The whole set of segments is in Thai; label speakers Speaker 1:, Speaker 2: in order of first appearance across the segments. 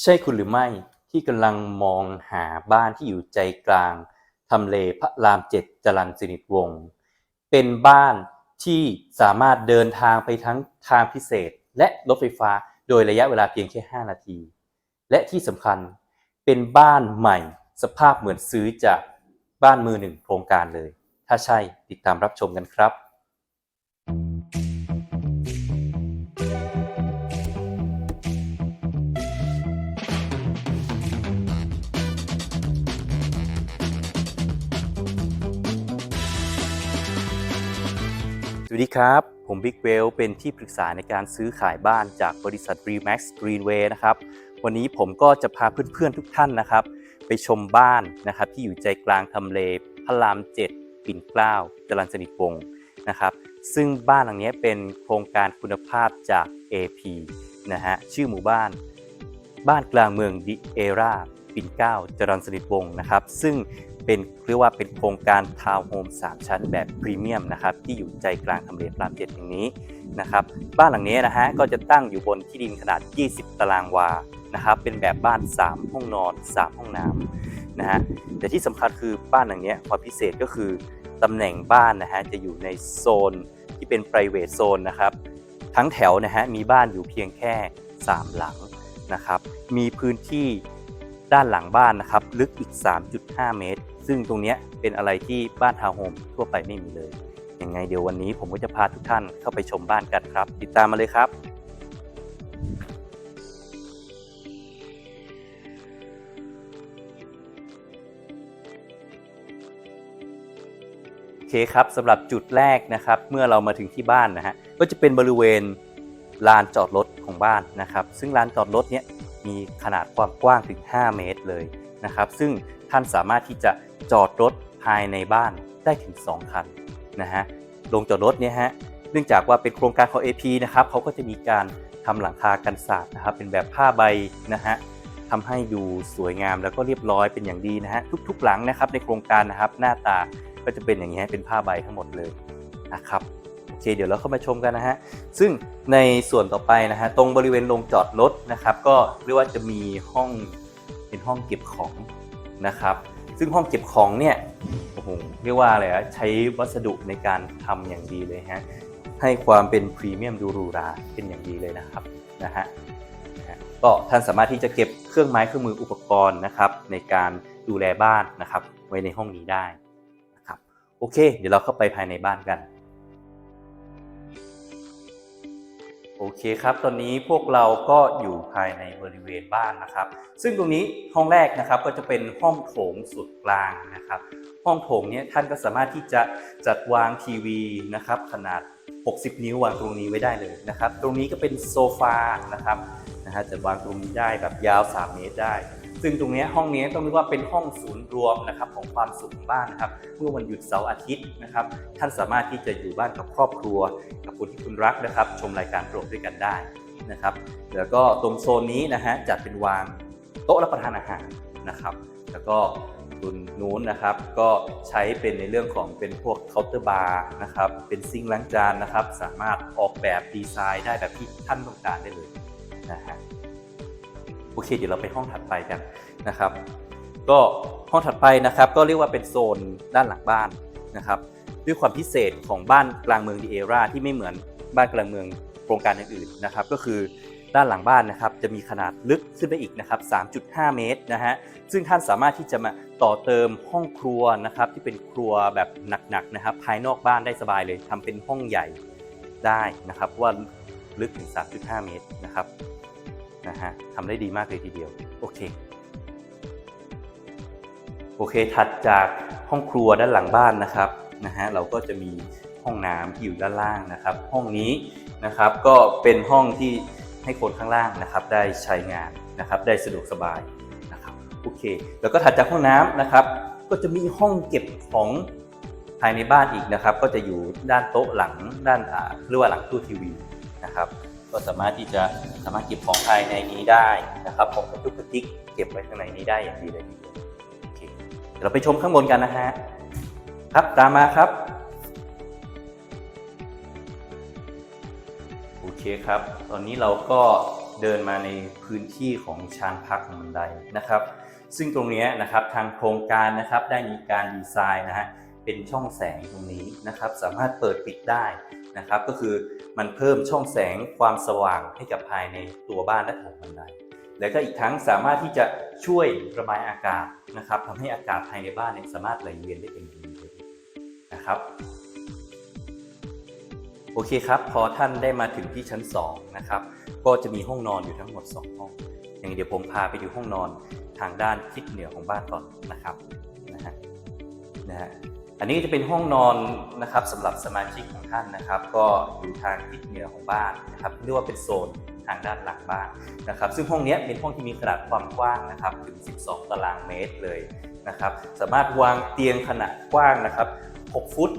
Speaker 1: ใช่คุณหรือไม่ที่กำลังมองหาบ้านที่อยู่ใจกลางทำเลพระรามเจ็ดจรัญสนิทวงศ์เป็นบ้านที่สามารถเดินทางไปทั้งทางพิเศษ และรถไฟฟ้าโดยระยะเวลาเพียงแค่ 5 นาที และที่สำคัญเป็นบ้านใหม่สภาพเหมือนซื้อจากบ้านมือหนึ่งโครงการเลย ถ้าใช่ติดตามรับชมกันครับ วัสดีครับ ผมบิ๊กเวลเป็นที่ปรึกษาในการซื้อขายบ้านจากบริษัท Remax Greenway นะครับ วันนี้ผมก็จะพาเพื่อนๆทุกท่านนะครับ ไปชมบ้านนะครับที่อยู่ใจกลางทำเลพระราม 7 ปิ่นเกล้าจรัญสนิทวงศ์นะครับ ซึ่งบ้านหลังนี้เป็นโครงการคุณภาพจาก AP นะฮะชื่อหมู่บ้าน บ้านกลางเมืองดิเอราปิ่นเกล้าจรัญสนิทวงศ์นะครับ ซึ่ง เป็นเรียกว่าเป็นโครงการทาวน์โฮม3 ชั้นแบบพรีเมียมนะครับที่อยู่ใจกลางทำเลพรามเจ็ดแห่งนี้นะครับบ้านหลังนี้นะฮะก็จะตั้งอยู่บนที่ดินขนาด 20 ตารางวานะครับเป็นแบบบ้าน 3 ห้องนอน 3 ห้องน้ำนะฮะแต่ที่สำคัญคือบ้านหลังนี้ความพิเศษก็คือตำแหน่งบ้านนะฮะจะอยู่ในโซนที่เป็น private zone นะครับทั้งแถวนะฮะมีบ้านอยู่เพียงแค่ 3 หลังนะครับมีพื้นที่ ด้านหลังบ้านนะครับ ลึกอีก 3.5 เมตร ซึ่งตรงนี้เป็นอะไรที่บ้านทาวน์โฮมทั่วไปไม่มีเลยยังไงเดี๋ยววันนี้ผมก็จะพาทุกท่านเข้าไปชมบ้านกันครับ ติดตามมาเลยครับโอเคครับสำหรับจุดแรกนะครับ เมื่อเรามาถึงที่บ้านนะฮะก็จะเป็นบริเวณลานจอดรถของบ้านนะครับ ซึ่งลานจอดรถเนี้ย มีขนาดความกว้างถึง 5 เมตรเลยนะครับ ซึ่งท่านสามารถที่จะจอดรถภายในบ้านได้ถึง 2 คันนะฮะลงจอดรถเนี่ยฮะเนื่องจากว่าเป็นโครงการของ AP นะครับเขาก็จะมีการทำหลังคากันศาสตร์นะครับ เป็นแบบผ้าใบนะฮะทำให้ดูสวยงามแล้วก็เรียบร้อยเป็นอย่างดีนะฮะทุกๆ หลังนะครับในโครงการนะครับหน้าตาก็จะเป็นอย่างนี้เป็นผ้าใบทั้งหมดเลยนะครับ เคเดี๋ยวเราเข้ามาชมกันนะฮะ ซึ่งในส่วนต่อไปนะฮะตรงบริเวณลงจอดรถนะครับ ก็เรียกว่าจะมีห้องเป็นห้องเก็บของนะครับ ซึ่งห้องเก็บของเนี่ยโอ้โหเรียกว่าอะไรอะใช้วัสดุในการทำอย่างดีเลยฮะให้ความเป็นพรีเมียมดูหรูหราเป็นอย่างดีเลยนะครับนะฮะก็ท่านสามารถที่จะเก็บเครื่องไม้เครื่องมืออุปกรณ์นะครับ ในการดูแลบ้านนะครับ ไว้ในห้องนี้ได้นะครับโอเค เดี๋ยวเราเข้าไปภายในบ้านกัน โอเคครับ ตอนนี้พวกเราก็อยู่ภายในบริเวณบ้านนะครับ ซึ่งตรงนี้ห้องแรกนะครับก็จะเป็นห้องโถงสุดกลางนะครับ ห้องโถงเนี้ยท่านก็สามารถที่จะจัดวางทีวีนะครับ ขนาด 60 นิ้ววางตรงนี้ไว้ได้เลยนะครับ ตรงนี้ก็เป็นโซฟานะครับนะฮะจัดวางตรงนี้ได้แบบยาว 3 เมตรได้ ซึ่งตรงนี้ห้องนี้ต้องเรียกว่าเป็นห้องศูนย์รวมนะครับของความสุขของบ้านนะครับเมื่อวันหยุดเสาร์อาทิตย์นะครับท่านสามารถที่จะอยู่บ้านกับครอบครัว กับคนที่คุณรักนะครับ ชมรายการโปรดด้วยกันได้นะครับแล้วก็ตรงโซนนี้นะฮะจัดเป็นวางโต๊ะรับประทานอาหารนะครับ แล้วก็ตุนนู้นนะครับก็ใช้เป็นในเรื่องของเป็นพวกเคาน์เตอร์บาร์นะครับเป็นซิงค์ล้างจานนะครับ สามารถออกแบบดีไซน์ได้แบบที่ท่านต้องการได้เลยนะฮะ โอเค เดี๋ยวเราไปห้องถัดไปกันนะครับ ก็ห้องถัดไปนะครับ ก็เรียกว่าเป็นโซนด้านหลังบ้านนะครับ ด้วยความพิเศษของบ้านกลางเมืองดีเอราที่ไม่เหมือนบ้านกลางเมืองโครงการอื่นๆนะครับ ก็คือด้านหลังบ้านนะครับ จะมีขนาดลึกขึ้นไปอีกนะครับ 3.5 เมตรนะฮะ ซึ่งท่านสามารถที่จะมาต่อเติมห้องครัวนะครับ ที่เป็นครัวแบบหนักๆนะครับ ภายนอกบ้านได้สบายเลยทำเป็นห้องใหญ่ได้นะครับว่าลึกถึง 3.5 เมตรนะครับ นะฮะทำได้ดีมากเลยทีเดียว โอเค โอเค ถัดจากห้องครัวด้านหลังบ้านนะครับนะฮะเราก็จะมีห้องน้ำที่อยู่ด้านล่างนะครับ ห้องนี้นะครับก็เป็นห้องที่ให้คนข้างล่างนะครับ ได้ใช้งานนะครับ ได้สะดวกสบายนะครับโอเค แล้วก็ถัดจากห้องน้ำนะครับ ก็จะมีห้องเก็บของภายในบ้านอีกนะครับ ก็จะอยู่ด้านโต๊ะหลังด้านอ่าเรียกว่าหลังตู้ทีวีนะครับ ก็สามารถที่จะสามารถเก็บของภายในนี้ได้นะครับของกระตุกกระติกเก็บไว้ข้างในนี้ได้อย่างดีเลยทีเดียวโอเคเดี๋ยวเราไปชมข้างบนกันนะฮะครับตามมาครับโอเคครับ ตอนนี้เราก็เดินมาในพื้นที่ของชานพักของบันไดนะครับ ซึ่งตรงนี้นะครับทางโครงการนะครับได้มีการดีไซน์นะฮะเป็นช่องแสงตรงนี้นะครับ สามารถเปิดปิดได้ นะครับ ก็คือมันเพิ่มช่องแสงความสว่างให้กับภายในตัวบ้านและของบันไดแล้วก็อีกทั้งสามารถที่จะช่วยระบายอากาศนะครับทำให้อากาศภายในบ้านเนี่ยสามารถไหลเวียนได้เป็นดีเลยนะครับโอเคครับ พอท่านได้มาถึงที่ชั้น2นะครับก็จะมีห้องนอนอยู่ทั้งหมด 2 ห้อง อย่างเดี๋ยวผมพาไปดูห้องนอนทางด้านทิศเหนือของบ้านก่อนนะครับนะฮะนะฮะ อันนี้จะเป็นห้องนอนนะครับสำหรับสมาชิกของท่านนะครับ ก็อยู่ทางทิศเหนือของบ้านนะครับเรียกว่าเป็นโซนทางด้านหลังบ้านนะครับ ซึ่งห้องนี้เป็นห้องที่มีขนาดความกว้างนะครับถึง 12 ตารางเมตรเลยนะครับ สามารถวางเตียงขนาดกว้างนะครับ 6 ฟุต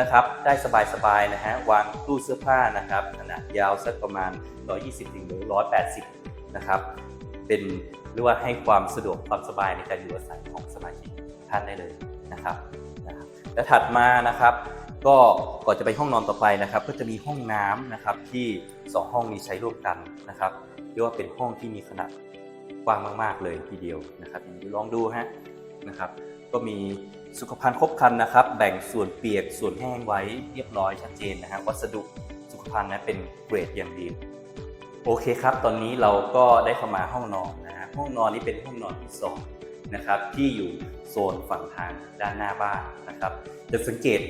Speaker 1: นะครับได้สบายๆนะฮะวางตู้เสื้อผ้านะครับขนาดยาวสักประมาณ 120ถึง180 นะครับ เป็นเรียกว่าให้ความสะดวกความสบายในการอยู่อาศัยของสมาชิกท่านได้เลยนะครับ และถัดมานะครับ ก็ก่อนจะไปห้องนอนต่อไปนะครับ ก็จะมีห้องน้ำนะครับที่ 2 ห้องนี้ใช้ร่วมกันนะครับเรียกว่าเป็นห้องที่มีขนาดกว้างมาก ๆ เลยทีเดียวนะครับลองดูฮะนะครับ ก็มีสุขภัณฑ์ครบครันนะครับ แบ่งส่วนเปียกส่วนแห้งไว้เรียบร้อยชัดเจนนะฮะวัสดุสุขภัณฑ์นะเป็นเกรดอย่างดีโอเคครับ ตอนนี้เราก็ได้เข้ามาห้องนอนนะฮะห้องนอนนี้เป็นห้องนอนที่สอง นะครับที่อยู่โซนฝั่งทางด้านหน้าบ้านนะครับ จะสังเกต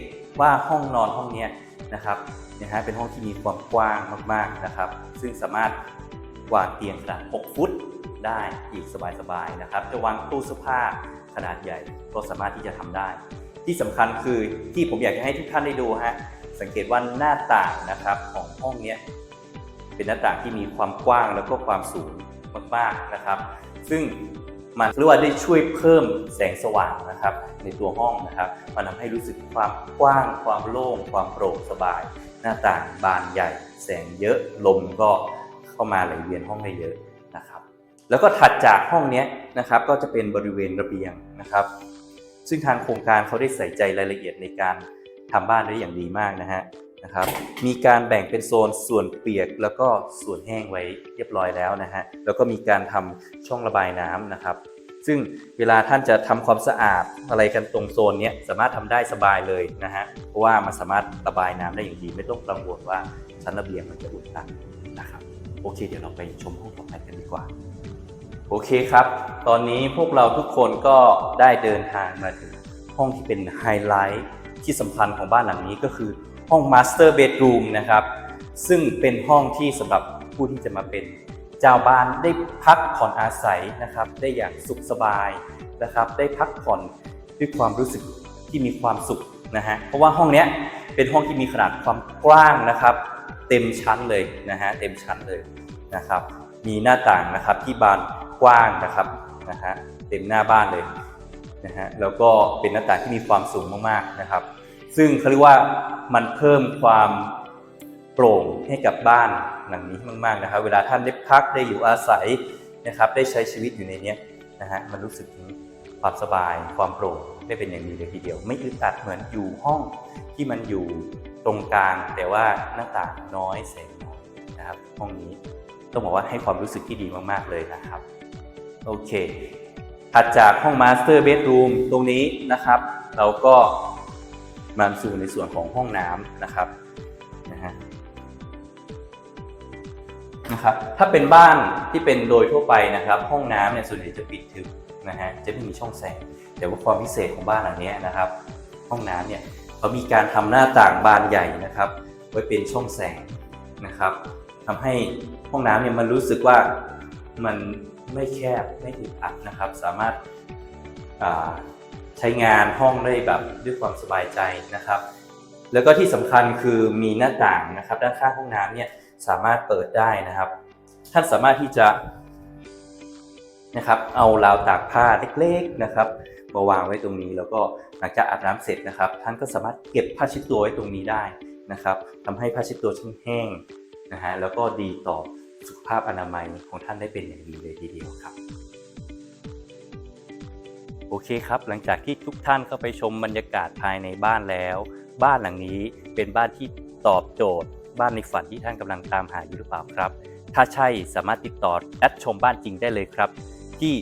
Speaker 1: ว่าห้องนอนห้องนี้นะครับนะฮะเป็นห้องที่มีความกว้างมากๆนะครับ ซึ่งสามารถวางเตียงขนาด 6 ฟุตได้อีกสบายๆนะครับ จะวางตู้เสื้อผ้าขนาดใหญ่ก็สามารถที่จะทำได้ ที่สำคัญคือที่ผมอยากจะให้ทุกท่านได้ดูฮะสังเกตว่าหน้าต่างนะครับของห้องนี้เป็นหน้าต่างที่มีความกว้างแล้วก็ความสูงมากๆนะครับ ซึ่ง มันเรียกว่าได้ช่วยเพิ่มแสงสว่างนะครับในตัวห้องนะครับ มันทำให้รู้สึกความกว้าง ความโล่ง ความโปร่งสบาย หน้าต่างบานใหญ่ แสงเยอะลมก็เข้ามาไหลเวียนห้องได้เยอะนะครับ แล้วก็ถัดจากห้องนี้นะครับก็จะเป็นบริเวณระเบียงนะครับ ซึ่งทางโครงการเขาได้ใส่ใจรายละเอียดในการทำบ้านได้อย่างดีมากนะฮะ นะครับ มีการแบ่งเป็นโซนส่วนเปียกแล้วก็ส่วนแห้งไว้เรียบร้อยแล้วนะฮะ แล้วก็มีการทำช่องระบายน้ำนะครับ ซึ่งเวลาท่านจะทำความสะอาดอะไรกันตรงโซนนี้สามารถทำได้สบายเลยนะฮะ เพราะว่ามันสามารถระบายน้ำได้อย่างดี ไม่ต้องกังวลว่าชั้นระเบียงมันจะอุดตันนะครับ โอเค เดี๋ยวเราไปชมห้องต่อไปกันดีกว่าโอเคครับ ตอนนี้พวกเราทุกคนก็ได้เดินทางมาถึงห้องที่เป็นไฮไลท์ที่สำคัญของบ้านหลังนี้ก็คือ ห้อง Master Bedroom นะครับ ซึ่งเป็นห้องที่สำหรับผู้ที่จะมาเป็นเจ้าบ้านได้พักผ่อนอาศัยนะครับ ได้อย่างสุขสบายนะครับ ได้พักผ่อนด้วยความรู้สึกที่มีความสุขนะฮะเพราะว่าห้องเนี้ยเป็นห้องที่มีขนาดความกว้างนะครับ เต็มชั้นเลยนะฮะเต็มชั้นเลยนะครับ มีหน้าต่างนะครับที่บานกว้างนะครับนะฮะเต็มหน้าบ้านเลยนะฮะแล้วก็เป็นหน้าต่างที่มีความสูงมากๆนะครับ ซึ่งเขาเรียกว่ามันเพิ่มความโปร่งให้กับบ้านหลังนี้มากๆนะครับ เวลาท่านได้พักได้อยู่อาศัยนะครับ ได้ใช้ชีวิตอยู่ในนี้นะฮะมันรู้สึกถึงความสบายความโปร่งได้เป็นอย่างดีเลยทีเดียว ไม่อึดอัดเหมือนอยู่ห้องที่มันอยู่ตรงกลาง แต่ว่าหน้าต่างน้อยแสงน้อยนะครับ ห้องนี้ต้องบอกว่าให้ความรู้สึกที่ดีมากๆเลยนะครับ โอเคถัดจากห้องมาสเตอร์เบดรูมตรงนี้นะครับ เราก็ มาสู่ในส่วนของห้องน้ำนะครับนะฮะนะครับถ้าเป็นบ้านที่เป็นโดยทั่วไปนะครับ ห้องน้ำเนี่ยส่วนใหญ่จะปิดทึบนะฮะจะไม่มีช่องแสง แต่ว่าความพิเศษของบ้านหลังนี้นะครับ ห้องน้ำเนี่ยเขามีการทำหน้าต่างบานใหญ่นะครับ ไว้เป็นช่องแสงนะครับทำให้ห้องน้ำเนี่ยมันรู้สึกว่ามันไม่แคบไม่อึดอัดนะครับ สามารถ ช้งานห้องได้แบบด้วยความสบายใจนะครับ แล้วก็ที่สำคัญคือมีหน้าต่างนะครับ ด้านข้างห้องน้ำเนี่ยสามารถเปิดได้นะครับ ท่านสามารถที่จะนะครับเอาราวตากผ้าเล็กๆนะครับมาวางไว้ตรงนี้แล้วก็หลังจากอาบน้ำเสร็จนะครับ ท่านก็สามารถเก็บผ้าเช็ดตัวไว้ตรงนี้ได้นะครับทำให้ผ้าเช็ดตัวชั้นแห้งนะฮะแล้วก็ดีต่อสุขภาพอนามัยของท่านได้เป็นอย่างดีเลยทีเดียวครับ โอเคครับ หลังจากที่ทุกท่านเข้าไปชมบรรยากาศภายในบ้านแล้ว บ้านหลังนี้เป็นบ้านที่ตอบโจทย์ บ้านในฝันที่ท่านกำลังตามหาอยู่หรือเปล่าครับ ถ้าใช่สามารถติดต่อแอดชมบ้านจริงได้เลยครับ ที่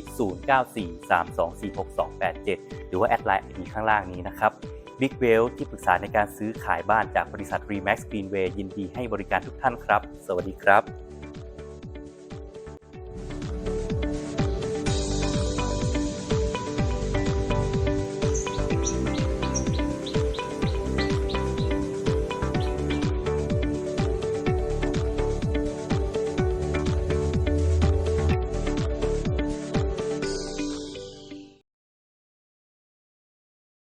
Speaker 1: 0943246287 หรือว่าแอดไลน์มีข้างล่างนี้นะครับ Big w e l l ที่ปรึกษาในการซื้อขายบ้านจากบริษัท Remax Greenway ยินดีให้บริการทุกท่านครับ สวัสดีครับ